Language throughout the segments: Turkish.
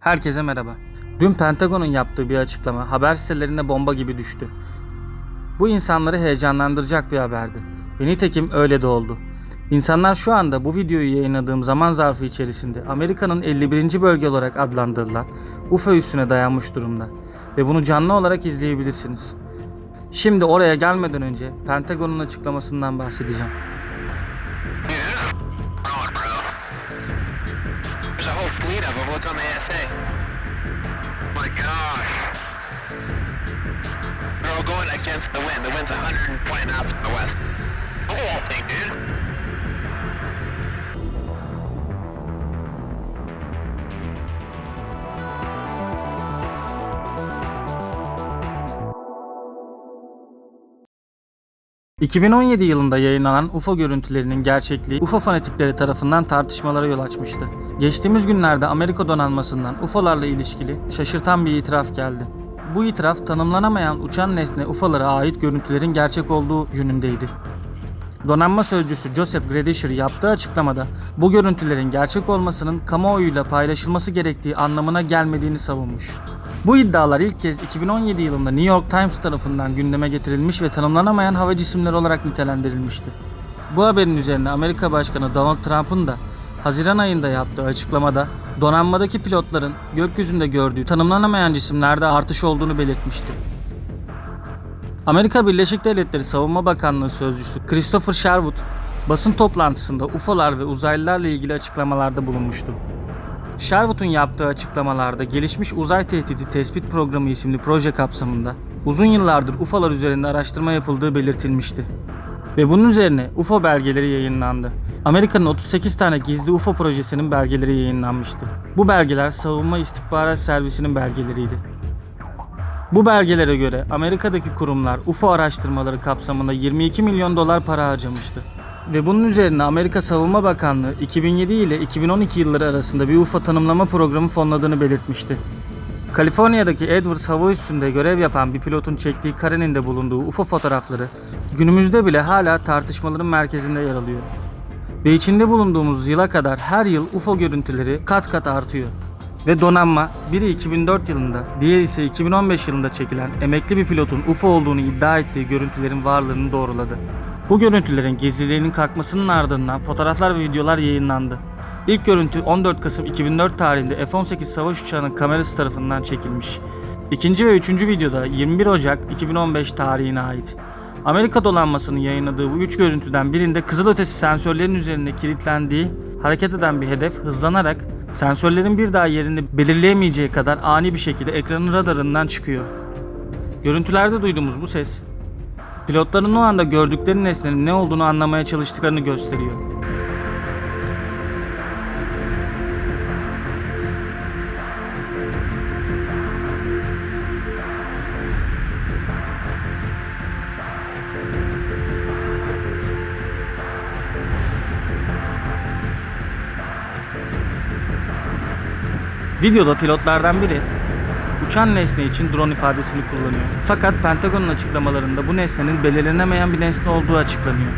Herkese merhaba. Dün Pentagon'un yaptığı bir açıklama haber sitelerine bomba gibi düştü. Bu insanları heyecanlandıracak bir haberdi. Ve nitekim öyle de oldu. İnsanlar şu anda bu videoyu yayınladığım zaman zarfı içerisinde Amerika'nın 51. bölge olarak adlandırılan UFO üssüne dayanmış durumda. Ve bunu canlı olarak izleyebilirsiniz. Şimdi oraya gelmeden önce Pentagon'un açıklamasından bahsedeceğim. Look on the ASA. My gosh. They're all going against the wind. The wind's 120 knots from the west. Look at that dude. ...2017 yılında yayınlanan UFO görüntülerinin gerçekliği UFO fanatikleri tarafından tartışmalara yol açmıştı. Geçtiğimiz günlerde Amerika donanmasından UFO'larla ilişkili şaşırtan bir itiraf geldi. Bu itiraf tanımlanamayan uçan nesne UFO'lara ait görüntülerin gerçek olduğu yönündeydi. Donanma sözcüsü Joseph Gradisher yaptığı açıklamada bu görüntülerin gerçek olmasının kamuoyuyla paylaşılması gerektiği anlamına gelmediğini savunmuş. Bu iddialar ilk kez 2017 yılında New York Times tarafından gündeme getirilmiş ve tanımlanamayan hava cisimleri olarak nitelendirilmişti. Bu haberin üzerine Amerika Başkanı Donald Trump'ın da Haziran ayında yaptığı açıklamada donanmadaki pilotların gökyüzünde gördüğü tanımlanamayan cisimlerde artış olduğunu belirtmişti. Amerika Birleşik Devletleri Savunma Bakanlığı Sözcüsü Christopher Sherwood basın toplantısında UFO'lar ve uzaylılarla ilgili açıklamalarda bulunmuştu. Sherwood'un yaptığı açıklamalarda Gelişmiş Uzay Tehdidi Tespit Programı isimli proje kapsamında uzun yıllardır UFO'lar üzerinde araştırma yapıldığı belirtilmişti. Ve bunun üzerine UFO belgeleri yayınlandı. Amerika'nın 38 tane gizli UFO projesinin belgeleri yayınlanmıştı. Bu belgeler Savunma İstihbarat Servisi'nin belgeleriydi. Bu belgelere göre Amerika'daki kurumlar UFO araştırmaları kapsamında 22 milyon dolar para harcamıştı. Ve bunun üzerine Amerika Savunma Bakanlığı 2007 ile 2012 yılları arasında bir UFO tanımlama programı fonladığını belirtmişti. Kaliforniya'daki Edwards hava üssünde görev yapan bir pilotun çektiği karenin de bulunduğu UFO fotoğrafları günümüzde bile hala tartışmaların merkezinde yer alıyor. Ve içinde bulunduğumuz yıla kadar her yıl UFO görüntüleri kat kat artıyor. Ve donanma biri 2004 yılında, diğeri ise 2015 yılında çekilen emekli bir pilotun UFO olduğunu iddia ettiği görüntülerin varlığını doğruladı. Bu görüntülerin gizliliğinin kalkmasının ardından fotoğraflar ve videolar yayınlandı. İlk görüntü 14 Kasım 2004 tarihinde F-18 savaş uçağının kamerası tarafından çekilmiş. İkinci ve üçüncü videoda 21 Ocak 2015 tarihine ait. Amerika dolanmasının yayınladığı bu üç görüntüden birinde kızılötesi sensörlerin üzerine kilitlendiği hareket eden bir hedef hızlanarak sensörlerin bir daha yerini belirleyemeyeceği kadar ani bir şekilde ekranın radarından çıkıyor. Görüntülerde duyduğumuz bu ses pilotların o anda gördükleri nesnenin ne olduğunu anlamaya çalıştıklarını gösteriyor. Videoda pilotlardan biri uçan nesne için drone ifadesini kullanıyor. Fakat Pentagon'un açıklamalarında bu nesnenin belirlenemeyen bir nesne olduğu açıklanıyor.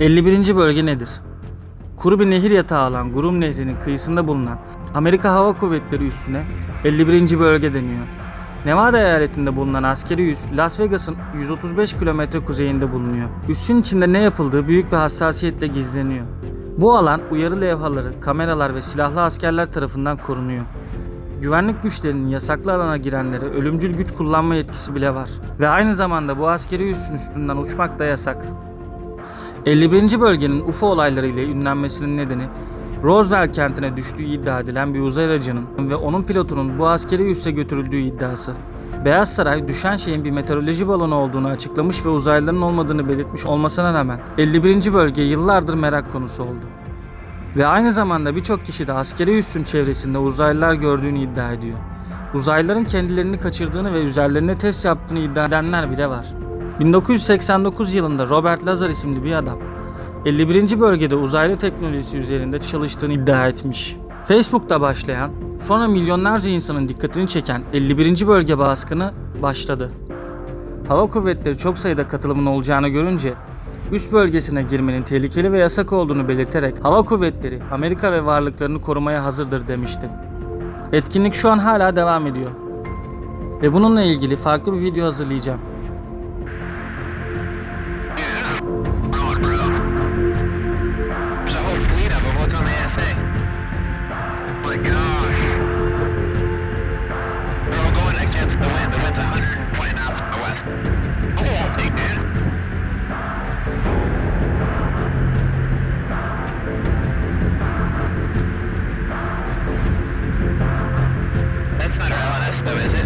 ...51. bölge nedir? Kuru bir nehir yatağı alan Gurum Nehri'nin kıyısında bulunan Amerika Hava Kuvvetleri üssüne 51. bölge deniyor. Nevada eyaletinde bulunan askeri üs Las Vegas'ın 135 kilometre kuzeyinde bulunuyor. Üssün içinde ne yapıldığı büyük bir hassasiyetle gizleniyor. Bu alan uyarı levhaları, kameralar ve silahlı askerler tarafından korunuyor. Güvenlik güçlerinin yasaklı alana girenlere ölümcül güç kullanma yetkisi bile var. Ve aynı zamanda bu askeri üssün üstünden uçmak da yasak. 51. bölgenin UFO olaylarıyla ünlenmesinin nedeni Roswell kentine düştüğü iddia edilen bir uzay aracının ve onun pilotunun bu askeri üsse götürüldüğü iddiası. Beyaz Saray düşen şeyin bir meteoroloji balonu olduğunu açıklamış ve uzaylıların olmadığını belirtmiş olmasına rağmen 51. bölge yıllardır merak konusu oldu. Ve aynı zamanda birçok kişi de askeri üssün çevresinde uzaylılar gördüğünü iddia ediyor. Uzaylıların kendilerini kaçırdığını ve üzerlerine test yaptığını iddia edenler bile var. 1989 yılında Robert Lazar isimli bir adam 51. bölgede uzaylı teknolojisi üzerinde çalıştığını iddia etmiş. Facebook'ta başlayan, sonra milyonlarca insanın dikkatini çeken 51. bölge baskını başladı. Hava kuvvetleri çok sayıda katılımın olacağını görünce üst bölgesine girmenin tehlikeli ve yasak olduğunu belirterek hava kuvvetleri Amerika ve varlıklarını korumaya hazırdır demişti. Etkinlik şu an hala devam ediyor. Ve bununla ilgili farklı bir video hazırlayacağım. esta